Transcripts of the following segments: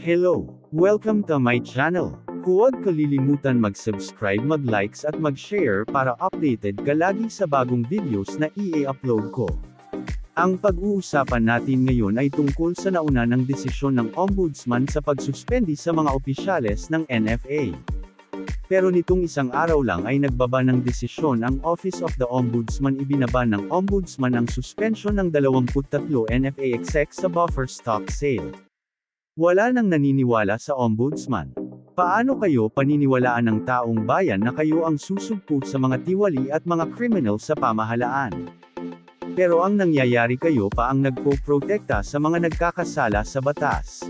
Hello! Welcome to my channel. Huwag kalilimutan mag-subscribe, mag-likes at mag-share para updated ka lagi sa bagong videos na i-upload ko. Ang pag-uusapan natin ngayon ay tungkol sa nauna ng desisyon ng Ombudsman sa pagsuspendi sa mga opisyales ng NFA. Pero nitong isang araw lang ay nagbaba ng desisyon ang Office of the Ombudsman ibinaba ng Ombudsman ang suspension ng 23 NFA exec sa buffer stock sale. Wala nang naniniwala sa Ombudsman. Paano kayo paniniwalaan ng taong bayan na kayo ang susugpo sa mga tiwali at mga kriminal sa pamahalaan? Pero ang nangyayari kayo pa ang nagpo-protekta sa mga nagkakasala sa batas.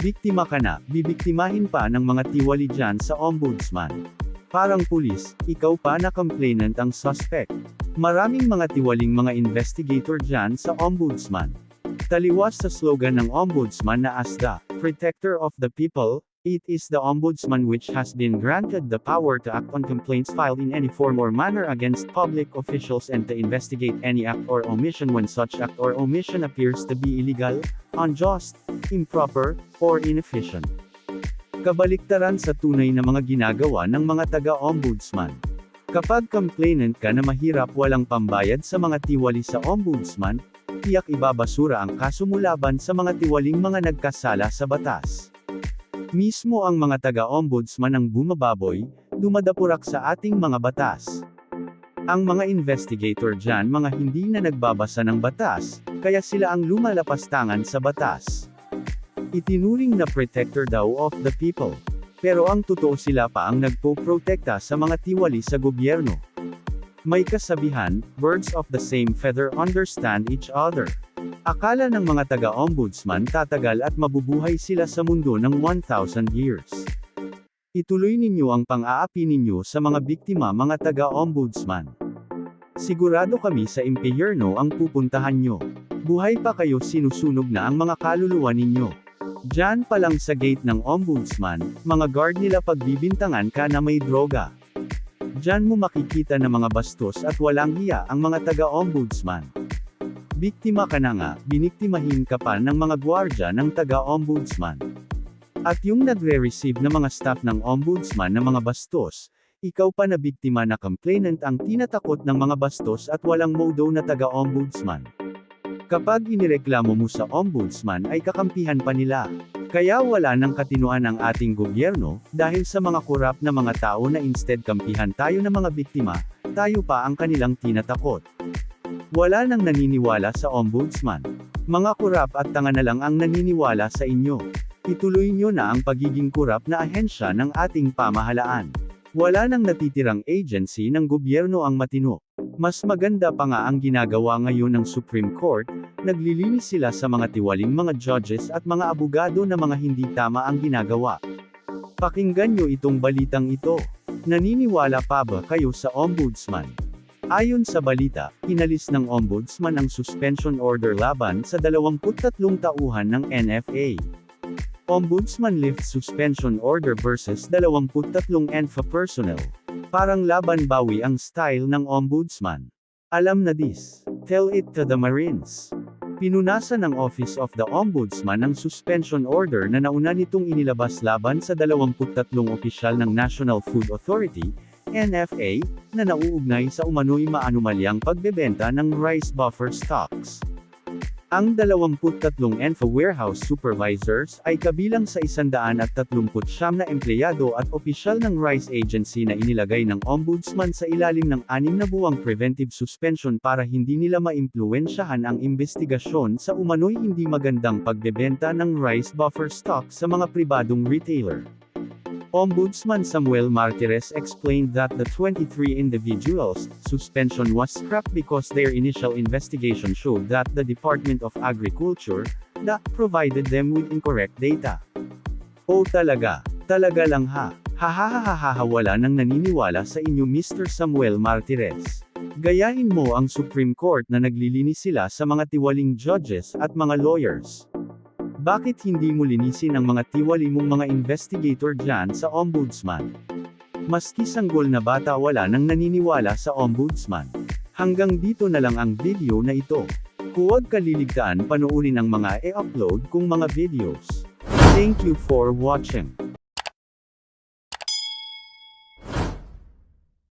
Biktima ka na, bibiktimahin pa ng mga tiwali dyan sa ombudsman. Parang pulis, ikaw pa na complainant ang suspect. Maraming mga tiwaling mga investigator dyan sa ombudsman. Taliwas sa slogan ng ombudsman na as the protector of the people, it is the ombudsman which has been granted the power to act on complaints filed in any form or manner against public officials and to investigate any act or omission when such act or omission appears to be illegal, unjust, improper, or inefficient. Kabaliktaran sa tunay na mga ginagawa ng mga taga-ombudsman. Kapag complainant ka na mahirap walang pambayad sa mga tiwali sa ombudsman, tiyak ibabasura ang kaso mo laban sa mga tiwaling mga nagkasala sa batas. Mismo ang mga taga-ombudsman ang bumababoy, dumadapurak sa ating mga batas. Ang mga investigator dyan mga hindi na nagbabasa ng batas, kaya sila ang lumalapastangan sa batas. Itinuring na protector daw of the people. Pero ang totoo sila pa ang nagpo-protekta sa mga tiwali sa gobyerno. May kasabihan, birds of the same feather understand each other. Akala ng mga taga-ombudsman tatagal at mabubuhay sila sa mundo ng 1,000 years. Ituloy ninyo ang pang-aapi ninyo sa mga biktima mga taga-ombudsman. Sigurado kami sa impyerno ang pupuntahan nyo. Buhay pa kayo sinusunog na ang mga kaluluwa ninyo. Diyan pa lang sa gate ng ombudsman, mga guard nila pagbibintangan ka na may droga. Diyan mo makikita na mga bastos at walang hiya ang mga taga-ombudsman. Biktima ka na nga, biniktimahin ka pa ng mga gwardya ng taga-ombudsman. At yung nagre-receive na mga staff ng ombudsman na mga bastos, ikaw pa na biktima na complainant ang tinatakot ng mga bastos at walang modo na taga-ombudsman. Kapag inireklamo mo sa ombudsman ay kakampihan pa nila. Kaya wala nang katinuan ang ating gobyerno, dahil sa mga kurap na mga tao na instead kampihan tayo ng mga biktima, tayo pa ang kanilang tinatakot. Wala nang naniniwala sa ombudsman. Mga kurap at tanga na lang ang naniniwala sa inyo. Ituloy nyo na ang pagiging kurap na ahensya ng ating pamahalaan. Wala nang natitirang agency ng gobyerno ang matino. Mas maganda pa nga ang ginagawa ngayon ng Supreme Court, naglilinis sila sa mga tiwaling mga judges at mga abogado na mga hindi tama ang ginagawa. Pakinggan nyo itong balitang ito. Naniniwala pa ba kayo sa ombudsman? Ayon sa balita, inalis ng ombudsman ang suspension order laban sa 23 tauhan ng NFA. Ombudsman lifts suspension order versus 23 ENFA personnel. Parang laban bawi ang style ng ombudsman. Alam na this. Tell it to the Marines. Pinunasan ng Office of the Ombudsman ang suspension order na nauna nitong inilabas laban sa 23 opisyal ng National Food Authority, NFA, na nauugnay sa umano'y maanumalyang pagbebenta ng rice buffer stocks. Ang 23 ENFA warehouse supervisors ay kabilang sa 139 na empleyado at opisyal ng Rice Agency na inilagay ng Ombudsman sa ilalim ng anim na buwang preventive suspension para hindi nila maimpluwensyahan ang investigasyon sa umano'y hindi magandang pagbebenta ng rice buffer stock sa mga pribadong retailer. Ombudsman Samuel Martires explained that the 23 individuals' suspension was scrapped because their initial investigation showed that the Department of Agriculture, DA, provided them with incorrect data. Oh talaga, talaga lang ha, hahahahaha wala nang naniniwala sa inyo Mr. Samuel Martires. Gayahin mo ang Supreme Court na naglilinis sila sa mga tiwaling judges at mga lawyers. Bakit hindi mo linisin ang mga tiwali mong mga investigator dyan sa ombudsman? Maski sanggol na bata wala nang naniniwala sa ombudsman. Hanggang dito na lang ang video na ito. Huwag kaliligtaan panoorin ang mga e-upload kong mga videos. Thank you for watching.